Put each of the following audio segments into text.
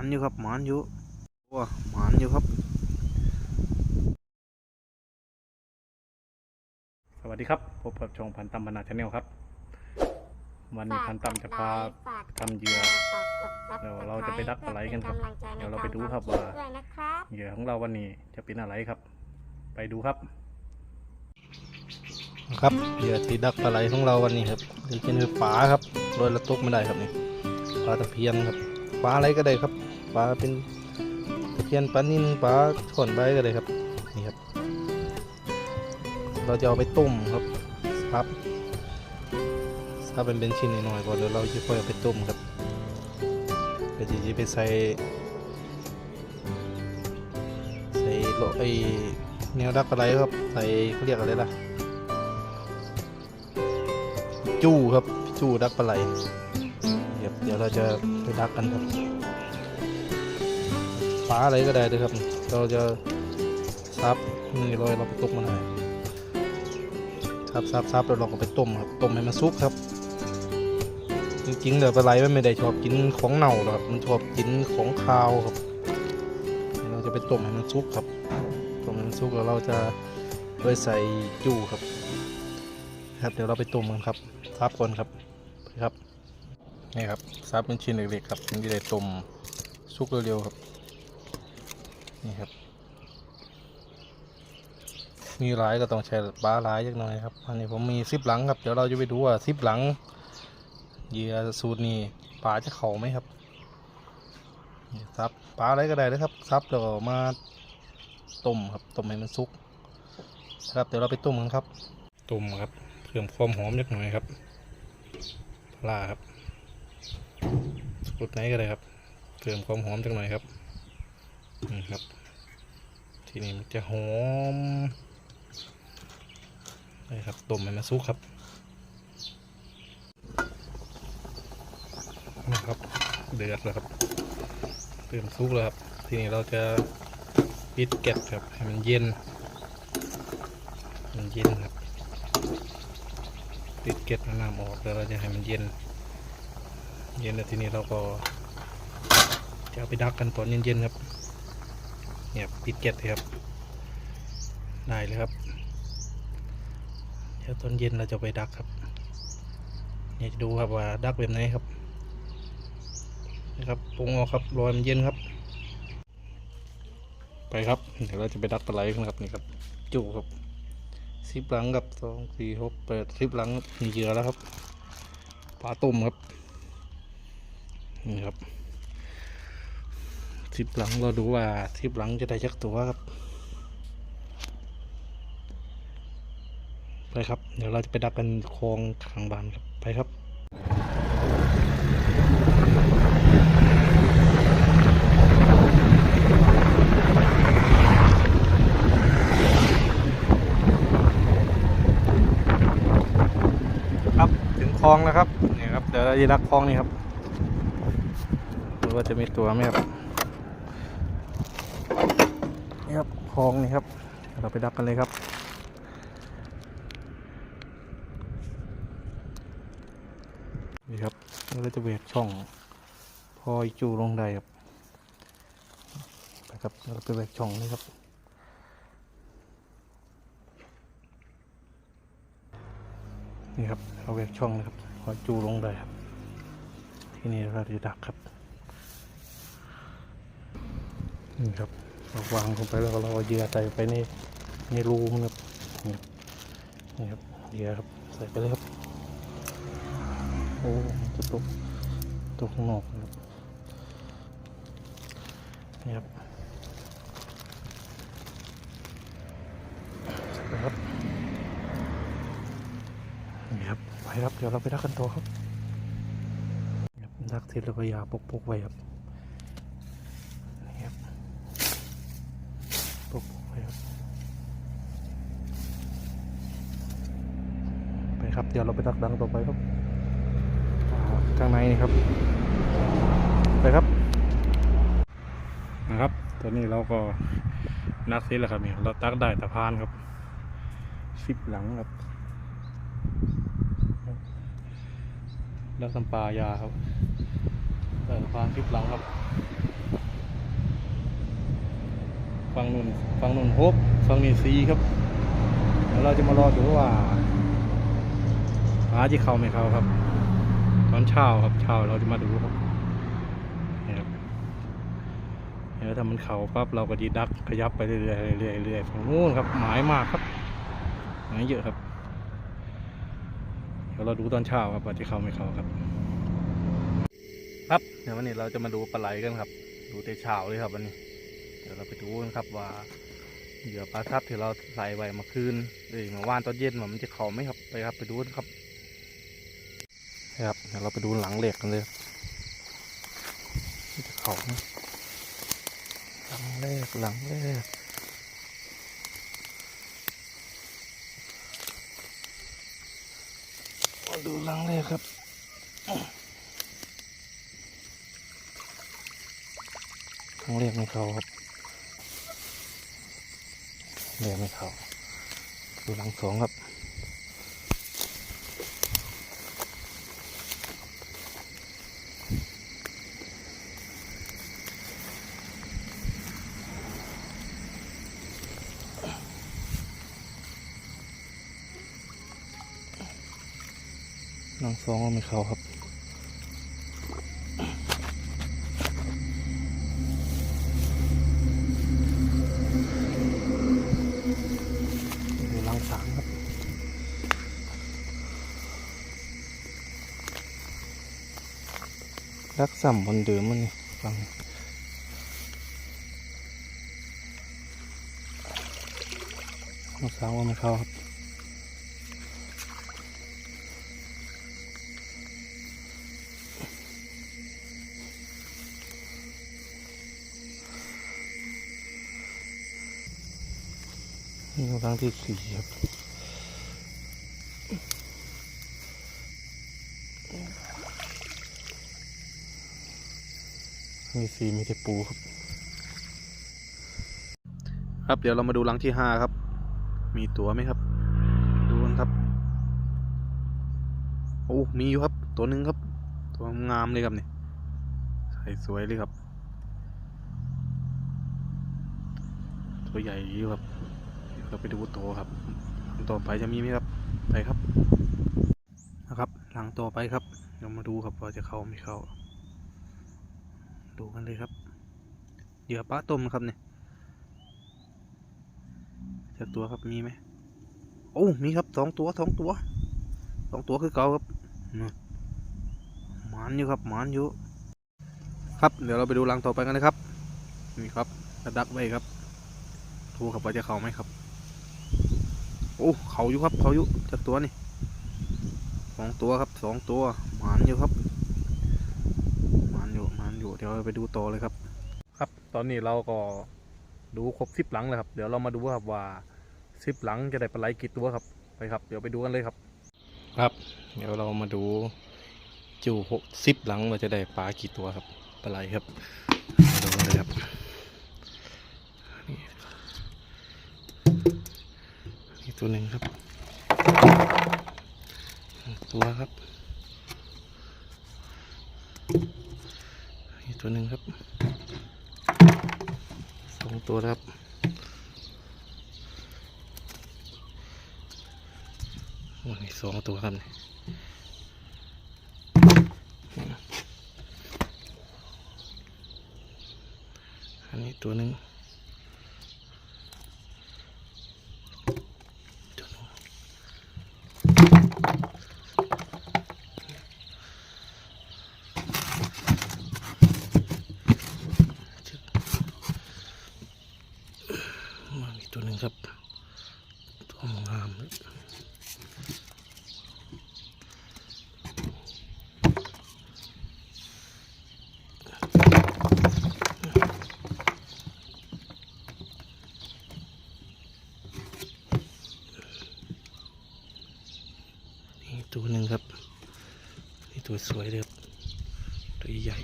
านอยู่ครับหมานอยู่ว้าหมานอยู่ครับ สวัสดีครับพบกับช่องพันตำบรรณาชาแนลครับ วันนี้พันตำจะพาทำเหยื่อเดี๋ยวเราจะไปดักปลาไหลกันครับ เดี๋ยวเราไปดูครับว่าด้วยนะครับเหยื่อของเราวันนี้จะเป็นอะไรครับ ไปดูครับ ครับเหยื่อที่ดักปลาไหลของเราวันนี้ครับนี่เป็นคือปลาครับโรยละตกไม่ได้ครับนี่ปลาตะเพียนครับปลาอะไรก็ได้ครับ ปลาเป็นตะเพียนปลานิ่นปลาช่อนใบก็ได้ครับนี่ครับ เราจะเอาไปต้มครับครับถ้าเป็นเป็นชิ้นหน่อยๆก่อนเดี๋ยวเราจะค่อยเอาไปต้มครับเดี๋ยวจะไปใส่ใส่โลไอแนวดักปลาไหลครับ ใส่เขาเรียกอะไรล่ะจู้ครับจู้ดักปลาไหลเดี๋ยวเราจะไปดักกันครับ ปลาอะไรก็ได้เลยครับ เราจะซับนี่ลยเราไปตกมันได้ซับซับซับแล้วเราก็ไปต้มครับต้มให้มันสุกครับ จริงๆเดี๋ยวปลาไหลมันไม่ได้ชอบกินของเน่าหรอกครับมันชอบกินของคาวครับ เราจะไปต้มให้มันสุกครับต้มให้มันสุกแล้วเราจะไปใส่จู้ครับ ครับเดี๋ยวเราไปต้มกันครับซับก่อนครับครับนี่ครับซับเป็นชิ้นเล็กๆครับถึงจะได้ต้มสุกเร็วๆครับ นี่ครับ มีหลายก็ต้องใช้ปลาหลายจักหน่อยครับ อันนี้ผมมีซิปหลังครับ เดี๋ยวเราจะไปดูว่าซิปหลังเหยื่อสูตรนี้ปลาจะเข่าไหมครับนี่ซับปลาอะไรก็ได้นะครับซับแล้วก็มาต้มครับต้มให้มันสุกครับเดี๋ยวเราไปต้มกันครับต้มครับเพิ่มความหอมนิดหน่อยครับปลาครับสูตรไหนก็ได้ครับเพิ่มความหอมจักหน่อยครับ ครับ ทีนี้มันจะหอมนี่ครับต้มให้มันสุกครับนะครับ เดือดแล้วครับเริ่มสุกแล้วครับ ทีนี้เราจะปิดแก๊สครับให้มันเย็น มันเย็นครับปิดเกล็ดน้ำออกแล้วเราจะให้มันเย็น เย็นแล้วทีนี้เราก็จะเอาไปดักกันตอนเย็นๆครับ เนี่ยปิดเกล็ดเลยครับได้เลยครับ เดี๋ยวตอนเย็นเราจะไปดักครับเนี่ยจะดูครับว่าดักแบบไหนครับนะครับปรุงออกครับรอยมันเย็นครับ ไปครับเดี๋ยวเราจะไปดักปลาไหลกันครับนี่ครับจู่ครับสิบหลังกับสองสี่หกแปดสิบหลังมีเหยื่อแล้วครับปลาต้มครับนี่ครับ สิบหลังเราดูว่าสิบหลังจะได้จักตัวครับ ไปครับ เดี๋ยวเราจะไปดักกันคลองข้างบานครับ ไปครับครับถึงคลองแล้วครับเนี่ยครับ เดี๋ยวเราจะดักคลองนี่ครับดูว่าจะมีตัวไหมครับนี่ คลองนี่ครับ เราไปดักกันเลยครับนี่ครับเราจะเวกช่องพออีจูลงได้ครับไปครับเราไปเวกช่องนี่ครับนี่ครับเอาแวกช่องนะครับพอจูลงได้ครับ ที่นี่เราจะดักครับนี่ครับ เราวางลงไปแล้วเราเหยื่อใส่ไปในในรูมันครับนี่ครับเหยื่อครับใส่ไปเลยครับโอ้จะตกตกข้างนอกนะครับนี่ครับใส่ไปครับนี่ครับไปครับเดี๋ยวเราไปดักกันต่อครับครับดักเสร็จแล้วก็ยาปกปกๆไว้ครับไปครับ เดี๋ยวเราไปดักดังต่อไปครับข้างในนี่ครับไปครับนะครับตอนนี้เราก็นักเสร็จแล้วครับนี่เราตักได้ตะพานครับสิบหลังครับแล้วทำปายาครับต่ฟางคลิปหลังครับฝั่งนู้นฝั่งนู้นหกฝั่งนี้สีครับแล้วเราจะมารอดูว่า ปลาจะเข้าไม่เข้าครับ ตอนเช้าครับเช้าเราจะมาดูครับนี่ครับเดี๋ยวถ้ามันเข่าปั๊บเราก็ดีดักขยับไปเรื่อยๆเรื่อยๆเรื่อยๆฝั่งนู้นครับ หมายมากครับหมายเยอะครับ เดี๋ยวเราดูตอนเช้าครับว่าจะเข้าไม่เข้าครับ ครับเดี๋ยววันนี้เราจะมาดูปลาไหลกันครับ ดูแต่เช้าเลยครับวันนี้ เดี๋ยวเราไปดูกันครับว่าเหยื่อปลาทับที่เราใส่ไว้มื่อคืนหรือเมื่านตอนเย็นว่ามันจะเข้าไหมครับไปครับไปดูกันครับ ครับเดี๋ยวเราไปดูหลังเหล็กกันเลยมันจะเข้าหมหลังแรกหลังแรกมาดูหลังแรกครับครั้งแรกไม่เขาครับแรกไม่เขาดูหลังสองครับ หลังสองก็ไม่เข้าครับอยู่หลังสามครับรักสัมบนเดิมมันนี่ฟังหลังสามว่าไม่เข้าครับ ครั้งที่สี่ครับมีสีมีแต่ปูครับ ครับเดี๋ยวเรามาดูรังที่ห้าครับ มีตัวไหมครับ ดูกันครับ โอ้ มีอยู่ครับ ตัวหนึ่งครับ ตัวงามเลยครับเนี่ยใส่สวยเลยครับ ตัวใหญ่อยู่ครับ เราไปดูตัวครับหลังต่อไปจะมีไหมครับไปครับนะครับ หลังต่อไปครับเรามาดูครับว่าจะเข้าไม่เข้า ดูกันเลยครับเหยื่อปลาต้มครับเนี่ยจากตัวครับมีไหมโอ้มีครับสองตัวสองตัวสองตัวคือเก่าครับหมานอยู่ครับหมานอยู่ครับเดี๋ยวเราไปดูรังต่อไปกันเลยครับนี่ครับกระดักไว้ครับดูครับว่าจะเข้าไหมครับ โอ้ เขาอยู่ครับ เขาอยู่จากตัวนี่สองตัวครับสองตัวหมานอยู่ครับหมานอยู่หมานอยู่เดี๋ยวเราไปดูต่อเลยครับ ครับ ตอนนี้เราก็ดูครบสิบหลังแล้วครับ เดี๋ยวเรามาดูครับว่าสิบหลังจะได้ปลาไหลกี่ตัวครับไปครับ เดี๋ยวไปดูกันเลยครับ ครับ เดี๋ยวเรามาดูจูหกสิบหลังว่าจะได้ปลากี่ตัวครับปลาไหลครับมาดูกันเลยครับ อีก ตัวหนึ่งครับ ตัวครับอีกตัวหนึ่งครับสองตัวครับโอ้นี่สองตัวครับนี่ยนนี้ตัวหนึ่ง มาอีกตัวหนึ่งครับ ตัวงามเลยนี่ตัวหนึ่งครับ นี่ตัว สวยเลยครับตัวใหญ่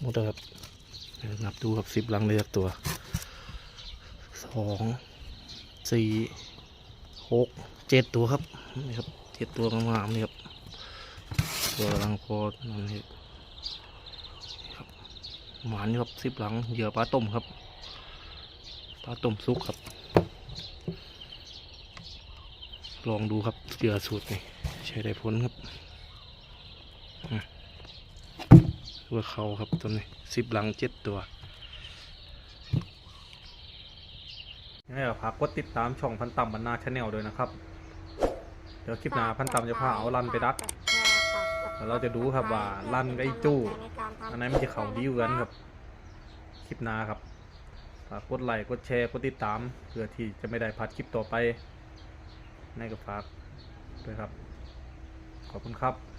หมดแล้วครับนับดูครับสิบลังเลยครับตัวสองสี่หกเจ็ดตัวครับนี่ครับเจ็ดตัวงามๆนี่ครับตัวกำลังโคตรนั่นนี่ หมานี่ครับสิบหลังเหยื่อปลาต้มครับปลาต้มซุกครับ ลองดูครับเหยื่อสูตรนี่ใช้ได้ผลครับอืมตัวเขาครับตัวนี้สิบหลังเจ็ดตัวยังไงก็ฝากกดติดตามช่องพันต่ำบรรณาชาแนลด้วยนะครับ เดี๋ยวคลิปหน้าพันต่ำจะพาเอาลันไปดัก แล้วเราจะดูครับว่าลั่นกับไอ้จู้อันนั้นมันจะเขาดีกันครับคลิปหน้าครับฝากกดไลค์กดแชร์กดติดตามเพื่อที่จะไม่ได้พลาดคลิปต่อไปในกับฝากด้วยครับ ขอบคุณครับ